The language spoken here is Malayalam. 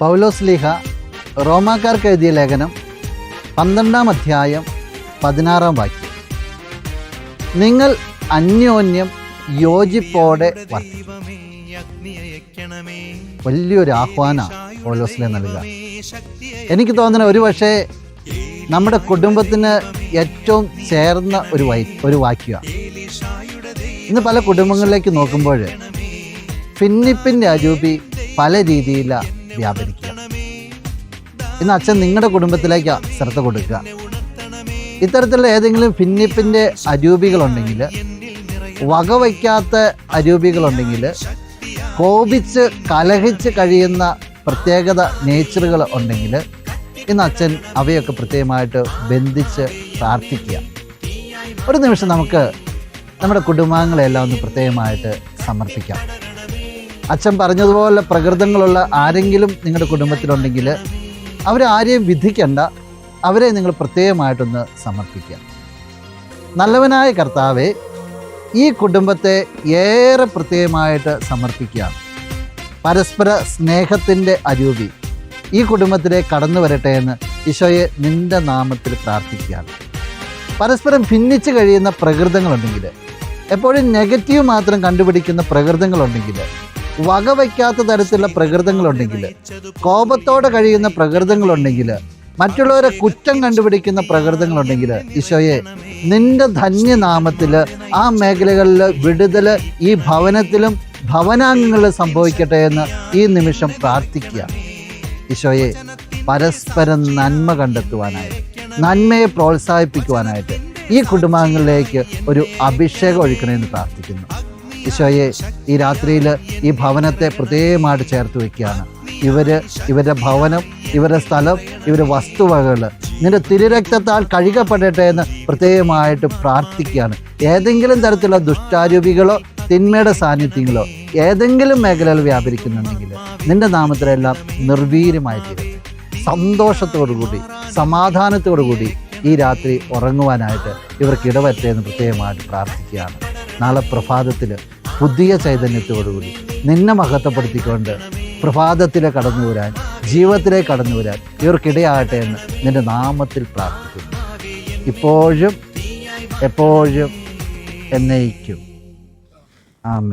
പൗലോസ് ലീഹ റോമാക്കാർക്ക് എഴുതിയ ലേഖനം പന്ത്രണ്ടാം അധ്യായം പതിനാറാം വാക്യം. നിങ്ങൾ അന്യോന്യം യോജിപ്പോടെ വലിയൊരു ആഹ്വാന പൗലോസിലെ നൽകുക. എനിക്ക് തോന്നുന്ന ഒരു പക്ഷേ നമ്മുടെ കുടുംബത്തിന് ഏറ്റവും ചേർന്ന ഒരു വൈ ഒരു വാക്യമാണ് ഇന്ന് പല കുടുംബങ്ങളിലേക്ക് നോക്കുമ്പോൾ ഭിന്നിപ്പിന്റെ അരൂപി പല രീതിയിലാണ് വ്യാപരിക്കുക. ഇന്ന് അച്ഛൻ നിങ്ങളുടെ കുടുംബത്തിലേക്ക് ശ്രദ്ധ കൊടുക്കുക. ഇത്തരത്തിലുള്ള ഏതെങ്കിലും ഭിന്നിപ്പിന്റെ അരൂപികളുണ്ടെങ്കിൽ വകവയ്ക്കാത്ത അരൂപികളുണ്ടെങ്കിൽ കോപിച്ച് കലഹിച്ച് കഴിയുന്ന പ്രത്യേകത നേച്ചറുകൾ ഉണ്ടെങ്കിൽ ഇന്ന് അച്ഛൻ അവയൊക്കെ പ്രത്യേകമായിട്ട് ബന്ധിച്ച് പ്രാർത്ഥിക്കുക. ഒരു നിമിഷം നമുക്ക് നമ്മുടെ കുടുംബാംഗങ്ങളെല്ലാം ഒന്ന് പ്രത്യേകമായിട്ട് സമർപ്പിക്കാം. അച്ഛൻ പറഞ്ഞതുപോലെ പ്രകൃതങ്ങളുള്ള ആരെങ്കിലും നിങ്ങളുടെ കുടുംബത്തിലുണ്ടെങ്കിൽ അവരെ ആരെയും വിധിക്കണ്ട. അവരെ നിങ്ങൾ പ്രത്യേകമായിട്ടൊന്ന് സമർപ്പിക്കുക. നല്ലവനായ കർത്താവെ ഈ കുടുംബത്തെ ഏറെ പ്രത്യേകമായിട്ട് സമർപ്പിക്കുകയാണ് പരസ്പര സ്നേഹത്തിന്റെ അരൂപി ഈ കുടുംബത്തിലെ കടന്നു വരട്ടെ എന്ന് ഈശോയെ നിന്റെ നാമത്തിൽ പ്രാർത്ഥിക്കുകയാണ്. പരസ്പരം ഭിന്നിച്ച് കഴിയുന്ന പ്രകൃതങ്ങളുണ്ടെങ്കിൽ എപ്പോഴും നെഗറ്റീവ് മാത്രം കണ്ടുപിടിക്കുന്ന പ്രകൃതങ്ങളുണ്ടെങ്കിൽ വകവയ്ക്കാത്ത തരത്തിലുള്ള പ്രകൃതങ്ങളുണ്ടെങ്കിൽ കോപത്തോടെ കഴിയുന്ന പ്രകൃതങ്ങളുണ്ടെങ്കിൽ മറ്റുള്ളവരെ കുറ്റം കണ്ടുപിടിക്കുന്ന പ്രകൃതങ്ങളുണ്ടെങ്കിൽ ഈശോയെ നിന്റെ ധന്യനാമത്തിൽ ആ മേഖലകളിൽ വിടുതൽ ഈ ഭവനത്തിലും ഭവനാംഗങ്ങളിൽ സംഭവിക്കട്ടെ എന്ന് ഈ നിമിഷം പ്രാർത്ഥിക്കുക. ഈശോയെ പരസ്പരം നന്മ കണ്ടെത്തുവാനായിട്ട് നന്മയെ പ്രോത്സാഹിപ്പിക്കുവാനായിട്ട് ഈ കുടുംബാംഗങ്ങളിലേക്ക് ഒരു അഭിഷേകം ഒഴിക്കണമെന്ന് പ്രാർത്ഥിക്കുന്നു. ഈശോയെ ഈ രാത്രിയിൽ ഈ ഭവനത്തെ പ്രത്യേകമായിട്ട് ചേർത്ത് വയ്ക്കുകയാണ്. ഇവർ ഇവരുടെ ഭവനം ഇവരുടെ സ്ഥലം ഇവരുടെ വസ്തുവകകൾ നിന്റെ തിരുരക്തത്താൽ കഴുകപ്പെടട്ടെ എന്ന് പ്രത്യേകമായിട്ട് പ്രാർത്ഥിക്കുകയാണ്. ഏതെങ്കിലും തരത്തിലുള്ള ദുഷ്ടാരൂപികളോ തിന്മയുടെ സാന്നിധ്യങ്ങളോ ഏതെങ്കിലും മേഖലയിൽ വ്യാപരിക്കുന്നുണ്ടെങ്കിൽ നിന്റെ നാമത്തിലെല്ലാം നിർവീര്യമായി കൂടി സന്തോഷത്തോടുകൂടി സമാധാനത്തോടുകൂടി ഈ രാത്രി ഉറങ്ങുവാനായിട്ട് ഇവർക്ക് ഇടവറ്റേ എന്ന് പ്രത്യേകമായിട്ട് പ്രാർത്ഥിക്കുകയാണ്. നാളെ പ്രഭാതത്തിൽ പുതിയ ചൈതന്യത്തോടുകൂടി നിന്നെ മഹത്വപ്പെടുത്തിക്കൊണ്ട് പ്രഭാതത്തിലെ കടന്നു വരാൻ ജീവിതത്തിലേക്ക് കടന്നു വരാൻ ഇവർക്കിടയാകട്ടെ എന്ന് നിന്റെ നാമത്തിൽ പ്രാർത്ഥിക്കുന്നു. ഇപ്പോഴും എപ്പോഴും എന്നയിക്കും ആമേ